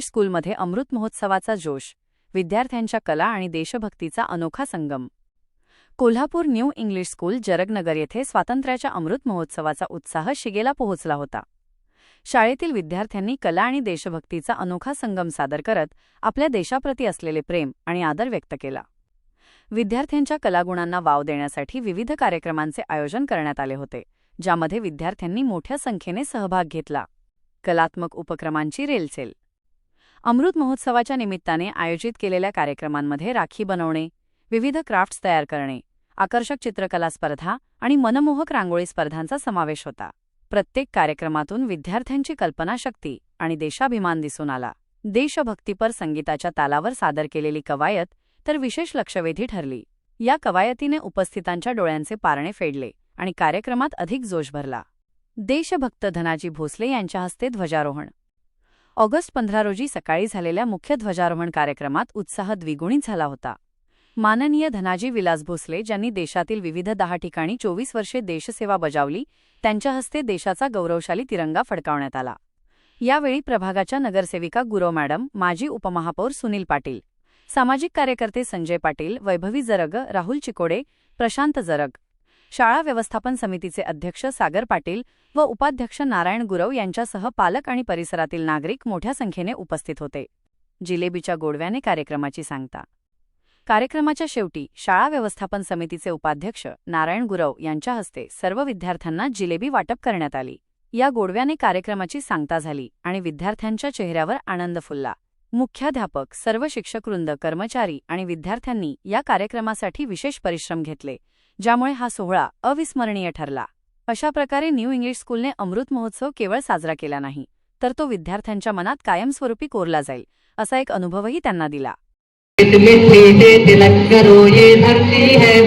स्कूलमध्ये अमृत महोत्सवाचा जोश विद्यार्थ्यांच्या कला आणि देशभक्तीचा अनोखा संगम. Kolhapur new English school Jarganagar येथे स्वातंत्र्याच्या अमृत महोत्सवाचा उत्साह शिगेला पोहोचला होता. शाळेतील विद्यार्थ्यांनी कला आणि देशभक्तीचा अनोखा संगम सादर करत आपल्या देशाप्रती असलेले प्रेम आणि आदर व्यक्त केला. विद्यार्थ्यांच्या कलागुणांना वाव देण्यासाठी विविध कार्यक्रमांचे आयोजन करण्यात आले होते ज्यामध्ये विद्यार्थ्यांनी मोठ्या संख्येने सहभाग घेतला. कलात्मक उपक्रमांची रेलचेल अमृत महोत्सवाच्या निमित्ताने आयोजित केलेल्या कार्यक्रमांमध्ये राखी बनवणे विविध क्राफ्ट्स तयार करणे आकर्षक चित्रकला स्पर्धा आणि मनमोहक रांगोळी स्पर्धांचा समावेश होता. प्रत्येक कार्यक्रमातून विद्यार्थ्यांची कल्पनाशक्ती आणि देशाभिमान दिसून आला. देशभक्तीपर संगीताच्या तालावर सादर केलेली कवायत तर विशेष लक्षवेधी ठरली. या कवायतीने उपस्थितांच्या डोळ्यांचे पारणे फेडले आणि कार्यक्रमात अधिक जोश भरला. देशभक्त धनाजी भोसले यांच्या हस्ते ध्वजारोहण ऑगस्ट पंधरा रोजी सकाळी झालेल्या मुख्य ध्वजारोहण कार्यक्रमात उत्साह द्विगुणित झाला होता. माननीय धनाजी विलास भोसले ज्यांनी देशातील विविध दहा ठिकाणी चोवीस वर्षे देशसेवा बजावली त्यांच्या हस्ते देशाचा गौरवशाली तिरंगा फडकावण्यात आला. यावेळी प्रभागाच्या नगरसेविका गुरव मॅडम माजी उपमहापौर सुनील पाटील सामाजिक कार्यकर्ते संजय पाटील वैभवी जरग राहुल चिकोडे प्रशांत जरग शाळा व्यवस्थापन समितीचे अध्यक्ष सागर पाटील व उपाध्यक्ष नारायण गुरव यांच्यासह पालक आणि परिसरातील नागरिक मोठ्या संख्येने उपस्थित होते. जिलेबीच्या गोडव्याने कार्यक्रमाची सांगता. कार्यक्रमाच्या शेवटी शाळा व्यवस्थापन समितीचे उपाध्यक्ष नारायण गुरव यांच्या हस्ते सर्व विद्यार्थ्यांना जिलेबी वाटप करण्यात आली. या गोडव्याने कार्यक्रमाची सांगता झाली आणि विद्यार्थ्यांच्या चेहऱ्यावर आनंद फुलला. मुख्याध्यापक सर्व शिक्षकवृंद कर्मचारी आणि विद्यार्थ्यांनी या कार्यक्रमासाठी विशेष परिश्रम घेतले. ज्यामुळे हा सोहळा अविस्मरणीय ठरला. अशा प्रकारे न्यू इंग्लिश स्कूलने अमृत महोत्सव केवळ साजरा केला नाही तर तो विद्यार्थ्यांच्या मनात कायमस्वरूपी कोरला जाईल असा एक अनुभवही त्यांना दिला. धरती है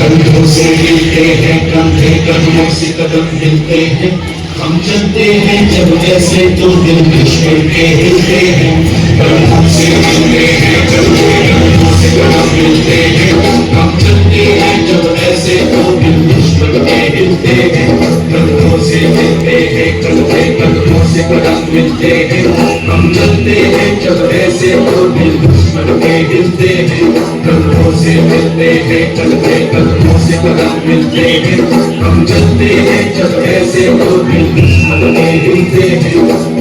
कंधों से मिलते हैं कंधे कदमों से कदम मिलते हैं हम चलते हैं जब ऐसे तो दिल दुश्मन के हिलते हैं कंधों से मिलते हैं कंधे कदमों से कदम मिलते हैं मिलते हैं कम चलते हैं जब ऐसे तो दिल दुश्मन के हिलते हैं। कदमों से मिलते हैं चलते कदमों से कदम मिलते हैं। कम चलते हैं जब ऐसे तो दिल दुश्मन के हिलते हैं।